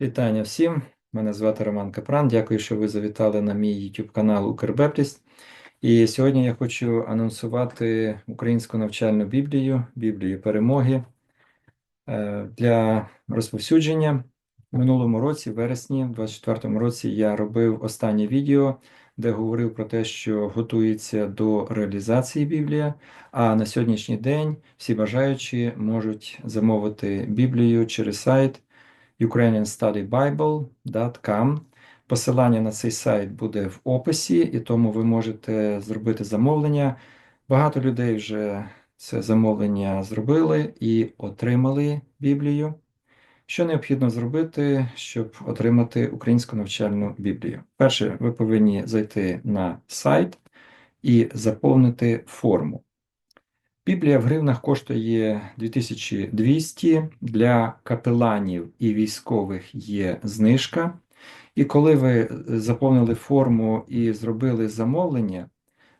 Вітання всім! Мене звати Роман Капран. Дякую, що ви завітали на мій YouTube канал Укрбептість. І сьогодні я хочу анонсувати українську навчальну Біблію, Біблію перемоги е, для розповсюдження. В минулому році, в вересні, в 24-му році, я робив останнє відео, де говорив про те, що готується до реалізації Біблія. А на сьогоднішній день всі бажаючі можуть замовити Біблію через сайт ukrainianstudybible.com. Посилання на цей сайт буде в описі, і тому ви можете зробити замовлення. Багато людей вже це замовлення зробили і отримали Біблію. Що необхідно зробити, щоб отримати українську навчальну Біблію? Перше, ви повинні зайти на сайт і заповнити форму. Біблія в гривнах коштує 2200, для капеланів і військових є знижка. І коли ви заповнили форму і зробили замовлення,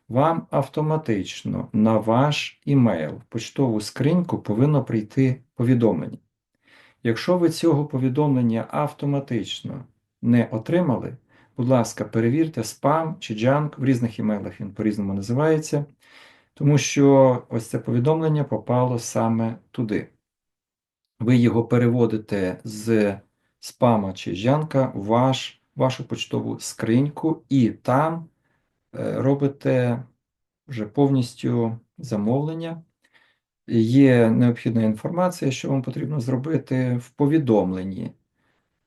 вам автоматично на ваш імейл, в почтову скриньку повинно прийти повідомлення. Якщо ви цього повідомлення автоматично не отримали, будь ласка, перевірте спам чи джанк, в різних імейлах він по-різному називається, тому що ось це повідомлення попало саме туди. Ви його переводите з спама чи джанка в ваш, вашу почтову скриньку, і там е, робите вже повністю замовлення. Є необхідна інформація, що вам потрібно зробити в повідомленні.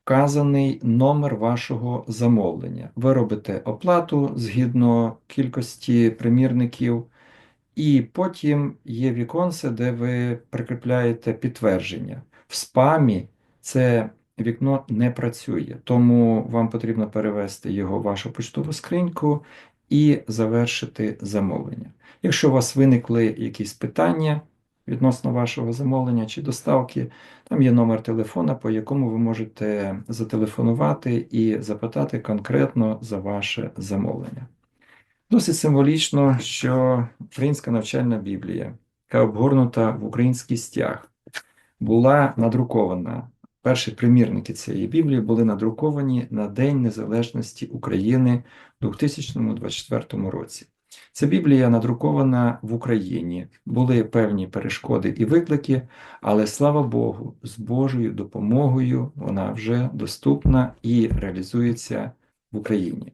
Вказаний номер вашого замовлення. Ви робите оплату згідно кількості примірників, і потім є віконце, де ви прикріпляєте підтвердження. В спамі це вікно не працює, тому вам потрібно перевести його в вашу почтову скриньку і завершити замовлення. Якщо у вас виникли якісь питання відносно вашого замовлення чи доставки, там є номер телефона, по якому ви можете зателефонувати і запитати конкретно за ваше замовлення. Досить символічно, що українська навчальна Біблія, яка обгорнута в український стяг, була надрукована. Перші примірники цієї Біблії були надруковані на День Незалежності України у 2024 році. Ця Біблія надрукована в Україні. Були певні перешкоди і виклики, але слава Богу, з Божою допомогою вона вже доступна і реалізується в Україні.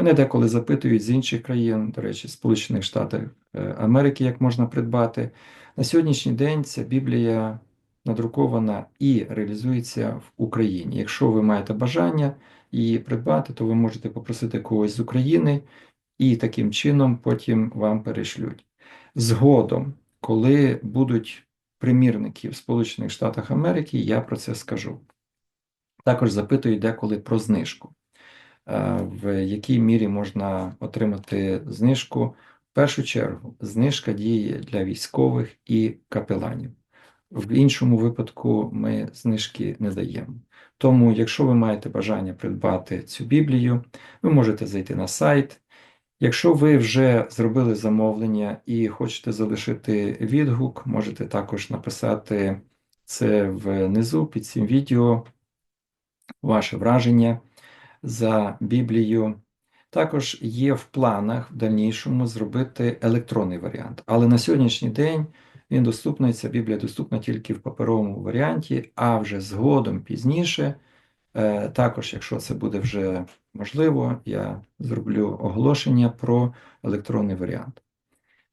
Мене деколи запитують з інших країн, до речі, Сполучених Штатів е, Америки, як можна придбати. На сьогоднішній день ця Біблія надрукована і реалізується в Україні. Якщо ви маєте бажання її придбати, то ви можете попросити когось з України, і таким чином потім вам перешлють. Згодом, коли будуть примірники в Сполучених Штатах Америки, я про це скажу. Також запитують деколи про знижку. Е, в якій мірі можна отримати знижку. В першу чергу, знижка діє для військових і капеланів. В іншому випадку ми знижки не даємо. Тому, якщо ви маєте бажання придбати цю Біблію, ви можете зайти на сайт. Якщо ви вже зробили замовлення і хочете залишити відгук, можете також написати це внизу під цим відео, ваше враження за Біблію. Також є в планах в дальнішому зробити електронний варіант. Але на сьогоднішній день він доступний, ця Біблія доступна тільки в паперовому варіанті, а вже згодом пізніше. Е, також, якщо це буде вже можливо, я зроблю оголошення про електронний варіант.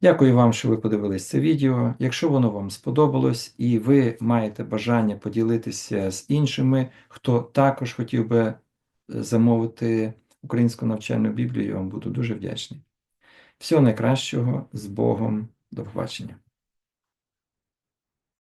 Дякую вам, що ви подивились це відео. Якщо воно вам сподобалось і ви маєте бажання поділитися з іншими, хто також хотів би замовити українську навчальну Біблію, я вам буду дуже вдячний. Всього найкращого з Богом. До побачення.